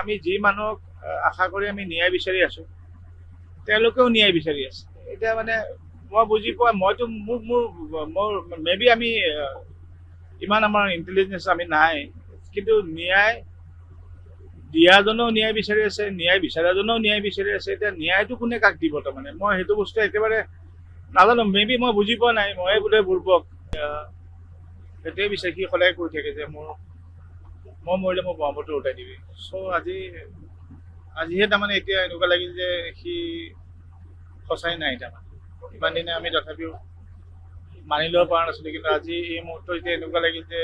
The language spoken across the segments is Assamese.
আমি যি মানুহক আশা কৰি আমি ন্যায় বিচাৰি আছো তেওঁলোকেও ন্যায় বিচাৰি আছে। এতিয়া মানে মই বুজি পোৱা মইতো মোক মোৰ মোৰ মে বি আমি ইমান আমাৰ ইণ্টেলিজেঞ্চ আমি নাই কিন্তু ন্যায় দিয়াজনেও ন্যায় বিচাৰি আছে ন্যায় বিচৰাজনেও ন্যায় বিচাৰি আছে এতিয়া ন্যায়টো কোনে কাক দিব তাৰমানে? মই সেইটো বস্তু একেবাৰে নাজানো মে বি মই বুজি পোৱা নাই ময়ে বোধহয় বুৰ্বক সেইটোৱে বিচাৰি সি সদায় কৈ থাকে যে মোৰ মই মৰিলে মোৰ ব্ৰহ্মপুত্ৰ উঠাই দিবি। চ' আজি আজিহে তাৰমানে এতিয়া এনেকুৱা লাগিল যে সি সঁচাই নাই তাৰমানে। ইমান দিনে আমি তথাপিও মানি ল'ব পৰা নাছিলোঁ কিন্তু আজি এই মুহূৰ্তত এতিয়া এনেকুৱা লাগিল যে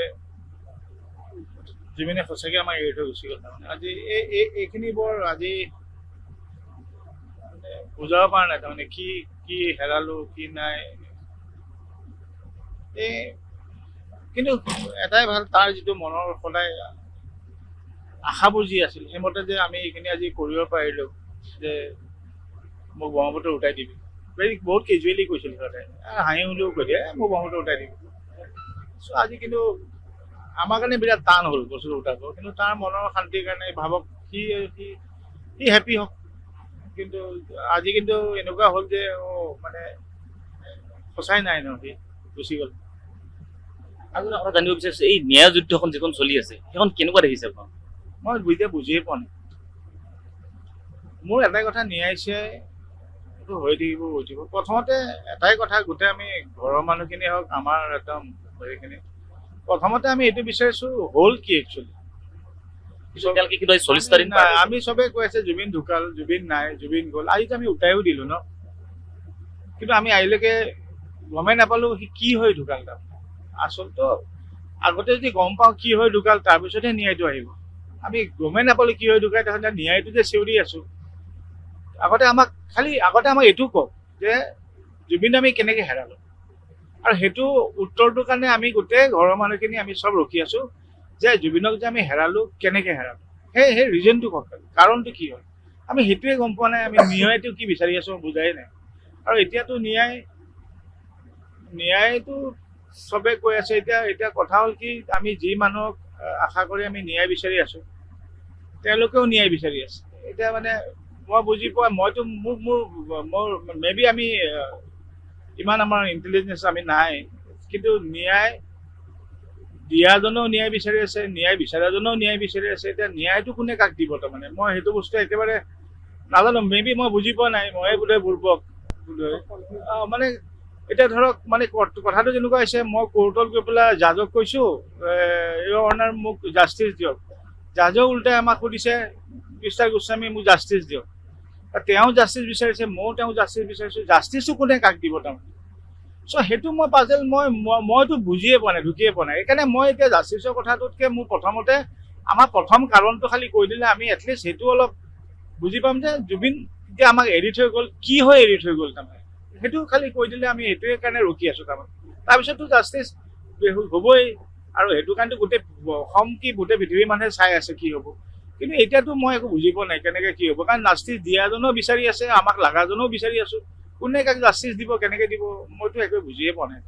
জুবিনে সঁচাকৈ আমাক এৰি থৈ গুচি গ'ল তাৰমানে। আজি এই এই এইখিনি বৰ আজি বুজাব পৰা নাই তাৰমানে কি কি হেৰালো কি নাই। এই কিন্তু এটাই ভাল তাৰ যিটো মনৰ সদায় আশাবোৰ যি আছিল। সেইমতে যে আমি এইখিনি আজি কৰিব পাৰিলোঁ যে মোক ব্ৰহ্মপুত্ৰ উঠাই দিবি। ভেৰি বহুত কেজুৱেলি কৈছিল সিহঁতে। হাঁহি হ'লেও কৈ দিয়ে "এ, মোক ব্ৰহ্মপুত্ৰ উঠাই দিবি। চ' আজি কিন্তু আমাৰ কাৰণে বিৰাট টান হ'ল বস্তুটো উঠাব। কিন্তু তাৰ মনৰ শান্তিৰ কাৰণে ভাবক সি সি সি হেপী হওক। কিন্তু আজি কিন্তু এনেকুৱা হ'ল যে অ' মানে সঁচাই নাই ন সি গুচি গ'ল। আৰু জানিব বিচাৰিছো এই ন্যায় যুদ্ধখন যিখন চলি আছে সেইখন কেনেকুৱা দেখিছে আপোনাৰ মই এতিয়া বুজিয়ে পোৱা নাই। মোৰ এটাই কথা ন্যায়ছে এইটো হৈ থাকিব হৈ থাকিব। প্ৰথমতে এটাই কথা গোটেই আমি ঘৰৰ মানুহখিনি হওক আমাৰ একদম হেৰিখিনি প্ৰথমতে আমি এইটো বিচাৰিছো হ'ল কি একচুৱেলি আমি চবে কৈ আছে জুবিন ঢুকাল জুবিন নাই জুবিন গ'ল। আজিতো আমি উঠাইও দিলো ন? কিন্তু আমি আজিলৈকে গমেই নাপালো সি কি হৈ ঢুকাল তাৰ আচলতে আগতে যদি গম পাওঁ কি হৈ ঢুকাল তাৰপিছতহে ন্যায়টো আহিব। আমি গমেই নাপালো কি হৈ ঢুকাই তাহাঁতে ন্যায়টো যে চিঞৰি আছো। আগতে আমাক খালি আগতে আমাক এইটো কওক যে জুবিন আমি কেনেকে হেৰালো। আৰু সেইটো উত্তৰটোৰ কাৰণে আমি গোটেই ঘৰৰ মানুহখিনি আমি চব ৰখি আছো যে জুবিনক যে আমি হেৰালো কেনেকে হেৰালো। সেই সেই ৰিজনটো কওক কাৰণটো কি হ'ল আমি সেইটোৱে গম পোৱা নাই আমি ন্যায়টো কি বিচাৰি আছো বুজাই নাই। আৰু এতিয়াতো ন্যায় ন্যায়টো চবে কৈ আছে এতিয়া এতিয়া কথা হ'ল কি আমি যি মানুহক আশা কৰি আমি ন্যায় বিচাৰি আছো। তেওঁলোকেও ন্যায় বিচাৰি আছে। এতিয়া মানে মই বুজি পোৱা মইতো মোক মোৰ মোৰ মে বি আমি ইমান আমাৰ ইণ্টেলিজেঞ্চ আমি নাই। কিন্তু ন্যায় দিয়াজনেও ন্যায় বিচাৰি আছে ন্যায় বিচৰাজনেও ন্যায় বিচাৰি আছে। এতিয়া ন্যায়টো কোনে কাক দিব তাৰমানে? মই সেইটো বস্তু একেবাৰে নাজানো। মে বি মই বুজি পোৱা নাই ময়ে বোধহয় বুৰ্বক বোধহয় মানে এতিয়া ধৰক মানে কথাটো যেনেকুৱা হৈছে, মই কোৰ্টত গৈ পেলাই জাজক কৈছো এই অৰ্ণাৰ মোক জাষ্টিচ দিয়ক। জাজেও উল্টাই আমাক সুধিছে, মিষ্টাৰ গোস্বামী মোক জাষ্টিচ দিয়ক। তেওঁ জাষ্টিচ বিচাৰিছে, ময়ো তেওঁ জাষ্টিচ বিচাৰিছো জাষ্টিচো কোনে কাক দিব তাৰমানে? চ' সেইটো মই পাজেল মই, মই- মইতো বুজিয়ে পোৱা নাই, ঢুকিয়ে পোৱা নাই। সেইকাৰণে মই এতিয়া জাষ্টিচৰ কথাটোতকে মোৰ প্ৰথমতে, আমাৰ প্ৰথম কাৰণটো খালি কৈ দিলে আমি এটলিষ্ট সেইটো অলপ বুজি পাম যে জুবিন এতিয়া আমাক এৰি থৈ গ'ল, কি হৈ এৰি থৈ গ'ল তাৰমানে? সেইটো খালি কৈ দিলে আমি সেইটোৱে কাৰণে ৰখি আছো তাৰমানে। তাৰপিছততো জাষ্টিচ হ'বই আৰু সেইটো কাৰণেতো গোটেই অসম কি গোটেই পৃথিৱীৰ মানুহে চাই আছে কি হ'ব। কিন্তু এতিয়াতো মই একো বুজি পোৱা নাই কেনেকে কি হ'ব। কাৰণ জাষ্টিচ দিয়াজনেও বিচাৰি আছে আমাক লাগাজনেও বিচাৰি আছো। কোনে কাক জাষ্টিচ দিব কেনেকে দিব মইতো একো বুজিয়ে পোৱা নাই।